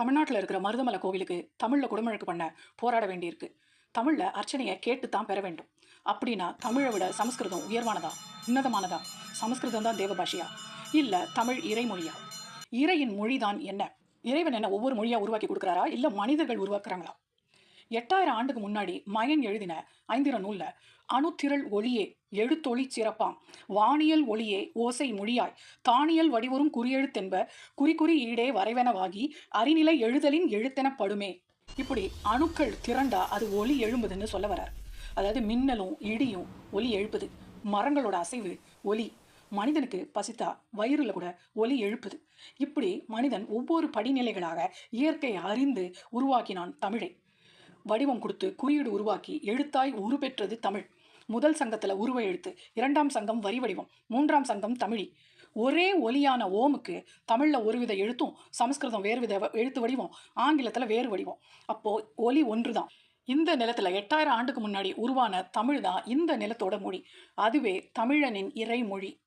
தமிழ்நாட்டில் இருக்கிற மருதமலை கோவிலுக்கு தமிழில் குடமுழக்கு பண்ண போராட வேண்டியிருக்கு. தமிழில் அர்ச்சனையை கேட்டு தான் பெற வேண்டும். அப்படின்னா தமிழை விட சமஸ்கிருதம் உயர்வானதா? உன்னதமானதா? சமஸ்கிருதம் தான் தேவ பாஷையா இல்லை தமிழ் இறைமொழியா? இறையின் மொழிதான் என்ன? இறைவன் என்ன ஒவ்வொரு மொழியாக உருவாக்கி கொடுக்குறாரா? இல்லை மனிதர்கள் உருவாக்குறாங்களா? எட்டாயிரம் ஆண்டுக்கு முன்னாடி மயன் எழுதின ஐந்திர நூல்ல அணுத்திரள் ஒளியே எழுத்தொளி சிறப்பாம். வானியல் ஒளியே ஓசை மொழியாய். தானியல் வடிவரும் குறியெழுத்தென்ப குறிக்குறி ஈடே வரைவனவாகி அறிநிலை எழுதலின் எழுத்தெனப்படுமே இப்படி அணுக்கள் திரண்டா அது ஒளி எழும்புதுன்னு சொல்ல வரார். அதாவது மின்னலும் இடியும் ஒலி எழுப்புது. மரங்களோட அசைவு ஒலி. மனிதனுக்கு பசித்தா வயிறுல கூட ஒலி எழுப்புது. இப்படி மனிதன் ஒவ்வொரு படிநிலைகளாக இயற்கையை அறிந்து உருவாக்கினான் தமிழை. வடிவம் கொடுத்து குறியீடு உருவாக்கி எழுத்தாய் உருபெற்றது தமிழ். முதல் சங்கத்தில் உருவ எழுத்து இரண்டாம் சங்கம் வரி வடிவம் மூன்றாம் சங்கம் தமிழி. ஒரே ஒலியான ஓமுக்கு தமிழில் ஒரு வித எழுத்தும் சமஸ்கிருதம் வேறு வித எழுத்து வடிவம் ஆங்கிலத்தில் வேறு வடிவம். அப்போது ஒலி ஒன்று தான் இந்த நிலத்தில் எட்டாயிரம் ஆண்டுக்கு முன்னாடி உருவான தமிழ் தான் இந்த நிலத்தோட மொழி. அதுவே தமிழனின் இறைமொழி.